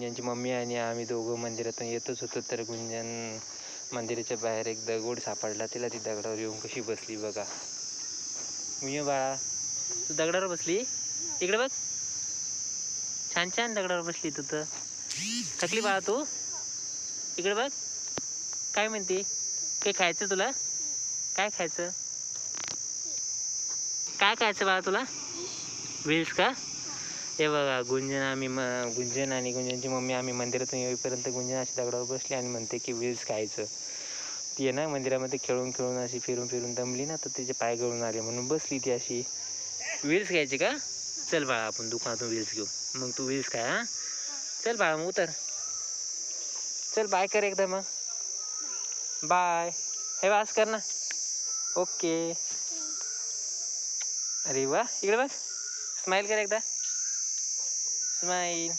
गुंजनची mummy आणि आम्ही दोघं मंदिरातून येतच होतो तर गुंजन मंदिराच्या बाहेर एक दगड सापडला. तिला ती दगडावर येऊन कशी बसली बघा. मी बाळा. तू दगडावर बसली? इकडे बघ. छान छान दगडावर बसली तू तर. थकली बाळा तू? इकडे बघ. काय म्हणते? काही खायचं तुला? काय खायचं? काय खायचं बाळा तुला? व्हील्स का? हे बघा गुंजन आम्ही म गुंजन आणि गुंजनची मम्मी आम्ही मंदिरातून येईपर्यंत गुंजन अशी दगडावर बसली आणि म्हणते की व्हील्स खायचं. ती आहे ना मंदिरामध्ये खेळून खेळून अशी फिरून फिरून दमली ना तर तिचे पाय गळून आले म्हणून बसली ती अशी. व्हील्स घ्यायची का? चल बाळा आपण दुकानातून व्हील्स घेऊ. मग तू विल्स काय हां. चल बाळा मग उतर. चल बाय कर एकदा मग. बाय हे वास कर ना. ओके अरे वा इकडे बघ. स्माईल कर एकदा. स्माईल